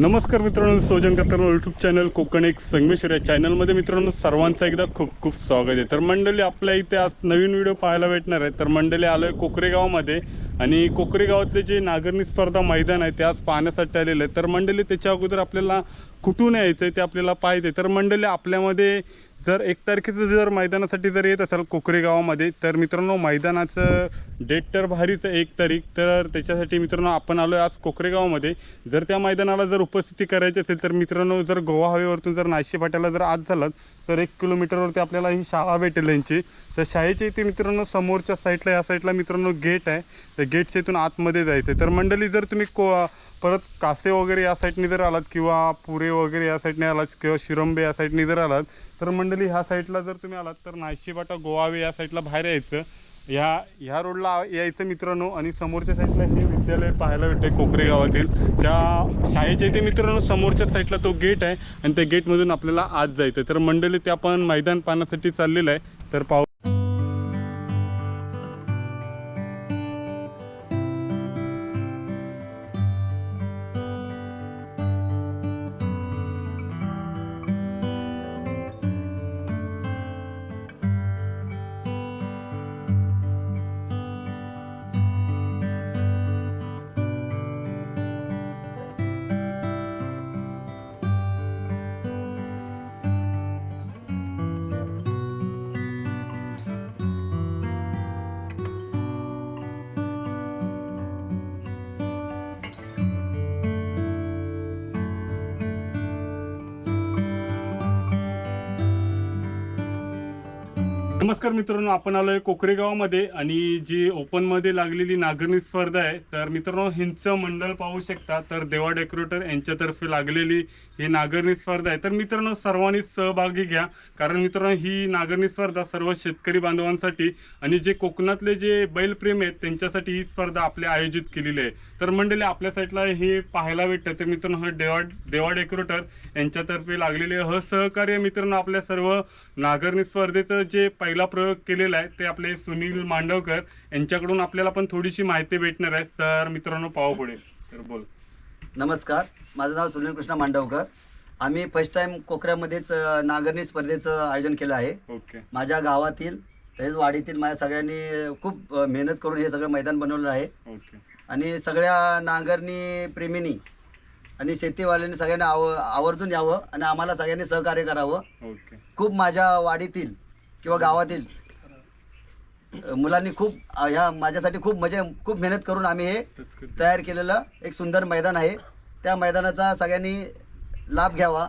नमस्कार मित्रांनो सोजन कत्तर यूट्यूब चॅनल कोकण एक संगमेश्वर या चॅनलमध्ये मित्रांनो सर्वांचं एकदा खूप खूप स्वागत आहे. तर मंडळी आपल्या इथे आज नवीन व्हिडिओ पाहायला भेटणार आहे. तर मंडळी आलो आहे कोकरेगावमध्ये आणि कोकरेगावातले जे नागरणी स्पर्धा मैदान आहे ते आज पाहण्यासाठी आलेलं आहे तर मंडळी त्याच्या अगोदर आपल्याला कुठून यायचं आहे ते आपल्याला पाहिजे तर मंडळी आपल्यामध्ये जर एक तारखेचं जर मैदानासाठी जर येत असाल कोकरे गावामध्ये तर मित्रांनो मैदानाचं डेट तर भारीच आहे एक तारीख. तर त्याच्यासाठी मित्रांनो आपण आलो आहे आज कोकरे गावामध्ये जर त्या मैदानाला जर उपस्थिती करायची असेल तर मित्रांनो जर गोवा हवेवरतून जर नाशिक फाट्याला जर आज झालात तर एक किलोमीटरवरती आपल्याला ही शाळा भेटेल यांची. तर शाळेच्या इथे मित्रांनो समोरच्या साईडला या साईडला मित्रांनो गेट आहे. त्या गेटच्या इथून आतमध्ये जायचं आहे तर मंडळी जर तुम्ही को परत कासे वगैरे या साईडने जर आलात किंवा पुरे वगैरे या साईडने आलात किंवा शिरंबे या साईडने जर आलात तर मंडळी ह्या साईडला जर तुम्ही आलात तर नाशिबाटा गोवावे या साईडला बाहेर यायचं. ह्या ह्या रोडला यायचं मित्रांनो आणि समोरच्या साईडला हे विद्यालय पाहायला भेटते कोकरे गावातील. त्या शाळेच्या इथे मित्रांनो समोरच्या साईडला तो गेट आहे आणि त्या गेटमधून आपल्याला आत जायचं तर मंडळी ते आपण मैदान पाहण्यासाठी चाललेलं आहे. तर पाव नमस्कार मित्रांनो आपण आलोय कोकरेगावामध्ये आणि जी ओपनमध्ये लागलेली नागरणी स्पर्धा आहे तर मित्रांनो हिंचं मंडळ पाहू शकता तर देवा डेकोरेटर यांच्यातर्फे लागलेली ही नागरणी स्पर्धा आहे. तर मित्रांनो सर्वांनी सहभागी घ्या कारण मित्रांनो ही नागरणी स्पर्धा सर्व शेतकरी बांधवांसाठी आणि जे कोकणातले जे बैलप्रेमी आहेत त्यांच्यासाठी ही स्पर्धा आपल्या आयोजित केलेली आहे. तर मंडळी आपल्या साईडला हे पाहायला भेटतं तर मित्रांनो हा देवा देवा डेकोरेटर यांच्यातर्फे लागलेले ह सहकार्य मित्रांनो आपल्या सर्व नागरणी स्पर्धेचं जे पहिला प्रयोग केलेला आहे ते आपले सुनील मांडवकर यांच्याकडून आपल्याला पण थोडीशी माहिती भेटणार आहे. तर मित्रांनो पाहू पुढे. तर बोल. नमस्कार. माझं नाव सुनील कृष्ण मांडवकर. आम्ही फर्स्ट टाइम कोकऱ्यामध्येच नांगरणी स्पर्धेचं आयोजन केलं आहे. ओके. माझ्या गावातील तसेच वाडीतील माझ्या सगळ्यांनी खूप मेहनत करून हे सगळं मैदान बनवलं आहे. ओके. आणि सगळ्या नांगरणी प्रेमींनी आणि शेतीवाल्यांनी सगळ्यांनी आव आवर्जून यावं आणि आम्हाला सगळ्यांनी सहकार्य करावं. ओके. खूप माझ्या वाडीतील किंवा गावातील अ, मुलांनी खूप अ, ह्या माझ्यासाठी खूप म्हणजे खूप मेहनत करून आम्ही हे. तयार केलेलं एक सुंदर मैदान आहे. त्या मैदानाचा सगळ्यांनी लाभ घ्यावा.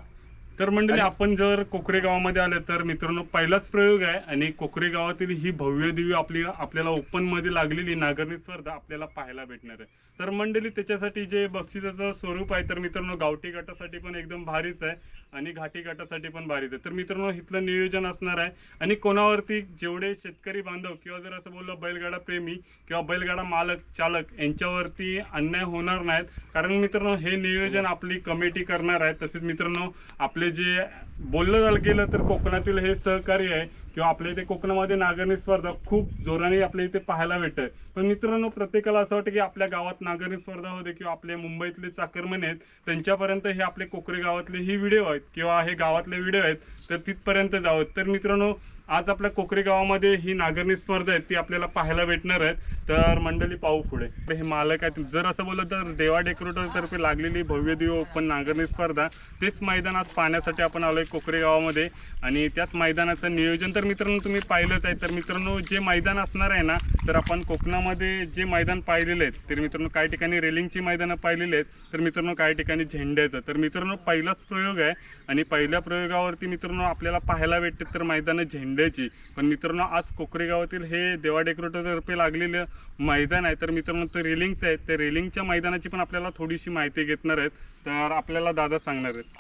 तर मंडळी आपण जर कोकरे गावामध्ये आले तर मित्रांनो पहिलाच प्रयोग आहे आणि कोकरे गावातील ही भव्य दिव्य आपली आपल्याला ओपनमध्ये लागलेली नागरणी स्पर्धा आपल्याला पाहायला भेटणार आहे. तर मंडळी त्याच्यासाठी जे बक्षिसाचं स्वरूप आहे तर मित्रांनो गावठी गटासाठी पण एकदम भारीच आहे आणि घाटी गटासाठी पण भारीच आहे. तर मित्रांनो इथलं नियोजन असणार आहे आणि कोणावरती जेवढे शेतकरी बांधव किंवा जर असं बोललं बैलगाडा प्रेमी किंवा बैलगाडा मालक चालक यांच्यावरती अन्याय होणार नाहीत. कारण मित्रांनो हे नियोजन आपली कमिटी करणार आहे. तसेच मित्रांनो आपले जे बोललं गेलं तर कोकणातील हे सहकार्य आहे किंवा आपल्या इथे कोकणामध्ये नागरणी स्पर्धा खूप जोराने आपल्या इथे पाहायला भेटत पण मित्रांनो प्रत्येकाला असं वाटतं की आपल्या गावात नागरणी स्पर्धा होते किंवा आपले मुंबईतले चाकरमन आहेत त्यांच्यापर्यंत हे आपले कोकरे गावातले ही व्हिडिओ आहेत किंवा हे गावातले व्हिडिओ आहेत तर तिथपर्यंत जावं. तर मित्रांनो आज आपल्या कोकरे गावामध्ये ही नागरणी स्पर्धा आहे ती आपल्याला पाहायला भेटणार आहेत. तर मंडळी पाहू पुढे. हे मालक आहेत. जर असं बोललं तर देवा डेकोरेटरतर्फे लागलेली भव्य दिव ओपन नागरणी स्पर्धा. तेच मैदान आज पाहण्यासाठी आपण आलोय कोकरे गावामध्ये. आणि त्याच मैदानाचं नियोजन तर मित्रांनो तुम्ही पाहिलंच आहे. तर मित्रांनो जे मैदान असणार आहे ना तर आपण कोकणामध्ये जे मैदान पाहिलेले आहेत तर मित्रांनो काही ठिकाणी रेलिंगची मैदानं पाहिलेली आहेत तर मित्रांनो काही ठिकाणी झेंड्याचं तर मित्रांनो पहिलाच प्रयोग आहे. आणि पहिल्या प्रयोगावरती मित्रांनो आपल्याला पाहायला भेटते तर मैदानं झेंड्याची. पण मित्रांनो आज कोकरे गावातील हे देवा डेकोरेटरतर्फे लागलेलं मैदान आहे. तर मित्रांनो ते रेलिंगचं आहे त्या रेलिंगच्या मैदानाची पण आपल्याला थोडीशी माहिती घेतणार आहेत. तर आपल्याला दादा सांगणार आहेत.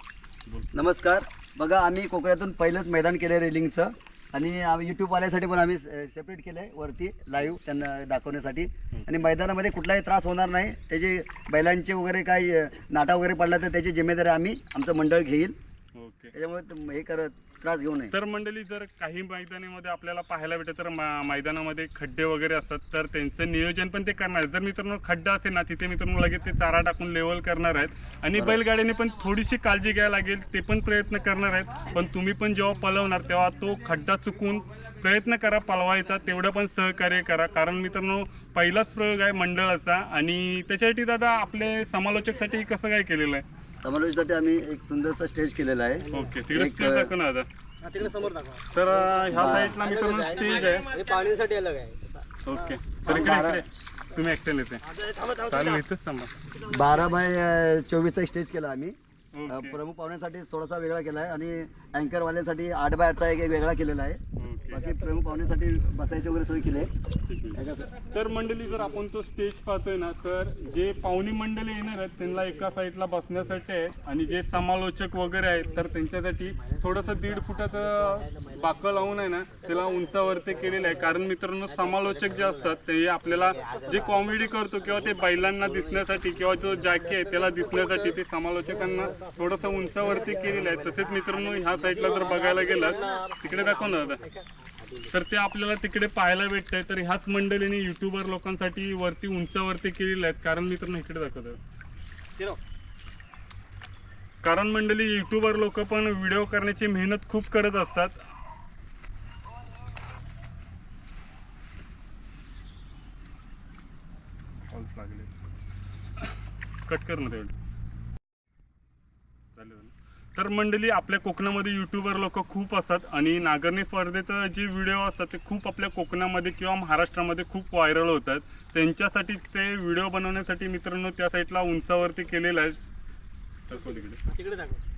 बोल. नमस्कार. बघा आम्ही कोकऱ्यातून पहिलंच मैदान केलं आहे रेलिंगचं आणि यूट्यूबवाल्यासाठी पण आम्ही सेपरेट केलं आहे वरती लाईव्ह त्यांना दाखवण्यासाठी. आणि मैदानामध्ये कुठलाही त्रास होणार नाही. त्याचे बैलांचे वगैरे काही नाटा वगैरे पडला तर त्याची जिम्मेदारी आम्ही आमचं मंडळ घेईल. आहे त्याच्यामुळे हे करत त्रास घेऊ नये. तर मंडळी जर काही मैदानामध्ये आपल्याला पाहायला भेटत तर मा- मैदानामध्ये खड्डे वगैरे असतात तर त्यांचं नियोजन पण ते करणार आहेत. जर मित्रांनो खड्डा असेल ना तिथे मित्रांनो लगेच ते चारा टाकून लेवल करणार आहेत. आणि बैलगाड्याने पण थोडीशी काळजी घ्यायला लागेल ते पण प्रयत्न करणार आहेत. पण तुम्ही पण जेव्हा पलवणार तेव्हा तो खड्डा चुकून प्रयत्न करा पलवायचा तेवढं पण सहकार्य करा. कारण मित्रांनो पहिलाच प्रयोग आहे मंडळाचा. आणि त्याच्यासाठी दादा आपले समालोचकसाठी कसं काय केलेलं आहे? समावेशासाठी आम्ही एक सुंदरसा स्टेज केलेला आहे. ओके तिकडे एक, स्टेज दाखव ना दादा हा, तिकडे समोर दाखवा. तर अं, ह्या साईडला मित्रांनो स्टेज आहे. हे पाहुण्यांसाठी अलग आहे. ओके तर इकडे इकडे. तुम्ही ऍक्टर येते. चालेल इथेच थांबा. बारा बाय चोवीसचा एक स्टेज केला आम्ही. अ, ओके. प्रमुख पाहुण्यासाठी थोडासा वेगळा केला आहे आणि अँकरवाल्यांसाठी आठ बाय आठचा एक एक वेगळा केलेला आहे. बाकी प्रमुख पाहुण्यासाठी बसायची वगैरे सोय केली आहे. तर मंडळी जर आपण तो स्टेज पाहतोय ना तर जे पाहुणी मंडळी येणार आहेत त्यांना एका साईडला बसण्यासाठी आहे आणि जे समालोचक वगैरे आहेत तर त्यांच्यासाठी थोडंसं दीड फुटाचं बाकं लावून आहे ना त्याला उंचावरती केलेलं आहे. कारण मित्रांनो समालोचक जे असतात ते आपल्याला जे कॉमेडी करतो किंवा ते बैलांना दिसण्यासाठी किंवा जो जॅकी आहे त्याला दिसण्यासाठी ते समालोचकांना थोडंसं उंचावरती केलेलं आहे. तसेच मित्रांनो ह्या साईडला जर बघायला गेलात तिकडे दाखव ना तर ते आपल्याला तिकडे पाहायला भेटतंय. आहे तर ह्याच मंडळीने युट्यूबर लोकांसाठी वरती उंचावरती केलेले आहेत. कारण मित्रांनो इकडे दाखवत कारण मंडळी युट्यूबर लोक पण व्हिडिओ करण्याची मेहनत खूप करत असतात. कट कर ना तेवढे. चालेल, तर मंडळी आपल्या कोकणामध्ये युट्यूबर लोक खूप असतात आणि नागरणी स्पर्धेचं जे व्हिडिओ असतात ते खूप आपल्या कोकणामध्ये किंवा महाराष्ट्रामध्ये खूप व्हायरल होतात त्यांच्यासाठी ते व्हिडिओ बनवण्यासाठी मित्रांनो त्या साईडला उंचावरती केलेलं आहे. तिकडे. तिकडे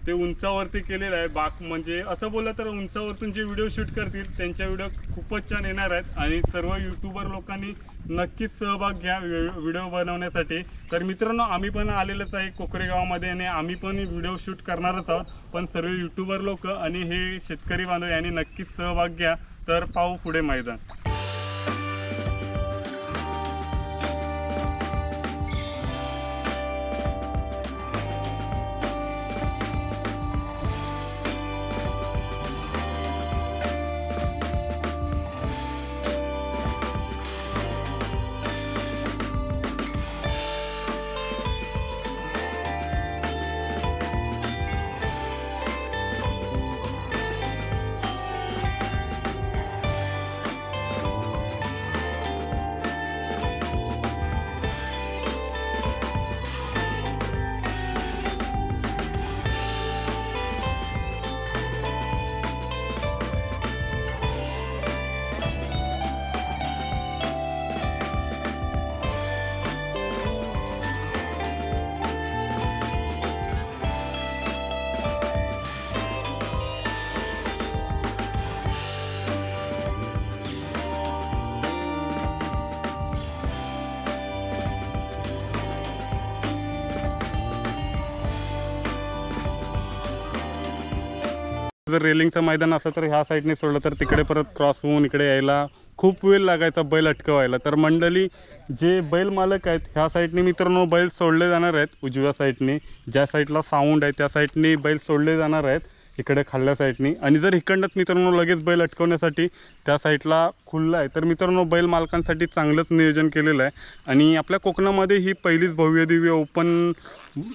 ते उंचावरती केलेलं आहे बाक म्हणजे असं बोललं तर उंचावरतून जे व्हिडिओ शूट करतील त्यांच्या व्हिडिओ खूपच छान येणार आहेत. आणि सर्व युट्यूबर लोकांनी नक्कीच सहभाग घ्या व्हिडिओ बनवण्यासाठी. तर मित्रांनो आम्ही पण आलेलंच आहे कोकरेगावामध्ये आणि आम्ही पण व्हिडिओ शूट करणारच आहोत. पण सर्व युट्यूबर लोक आणि हे शेतकरी बांधव यांनी नक्कीच सहभाग घ्या. तर पाहू पुढे मैदान. जर रेलिंगचं मैदान असलं तर ह्या साईडने सोडलं तर तिकडे परत क्रॉस होऊन इकडे यायला खूप वेळ लागायचा बैल अटकवायला. तर मंडळी जे बैल मालक आहेत ह्या साईडने मित्रांनो बैल सोडले जाणार आहेत उजव्या साईडने. ज्या साईडला साऊंड आहे त्या साईडने बैल सोडले जाणार आहेत. इकडे खाल्ल्या साईडनी. आणि जर इकडनंच मित्रांनो लगेच बैल अटकवण्यासाठी त्या साईडला खुल्लं आहे तर मित्रांनो बैल मालकांसाठी चांगलंच नियोजन केलेलं आहे. आणि आपल्या कोकणामध्ये ही पहिलीच भव्य दिव्य ओपन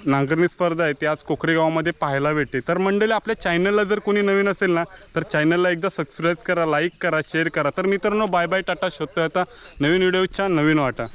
नांगरणी स्पर्धा आहे ती आज कोकरे गावामध्ये पाहायला भेटते. तर मंडळी आपल्या चॅनलला जर कोणी नवीन असेल ना तर चॅनलला एकदा सबस्क्राईब करा लाईक करा शेअर करा. तर मित्रांनो बाय बाय टाटा शोधता आता नवीन व्हिडिओच्या नवीन वाटा.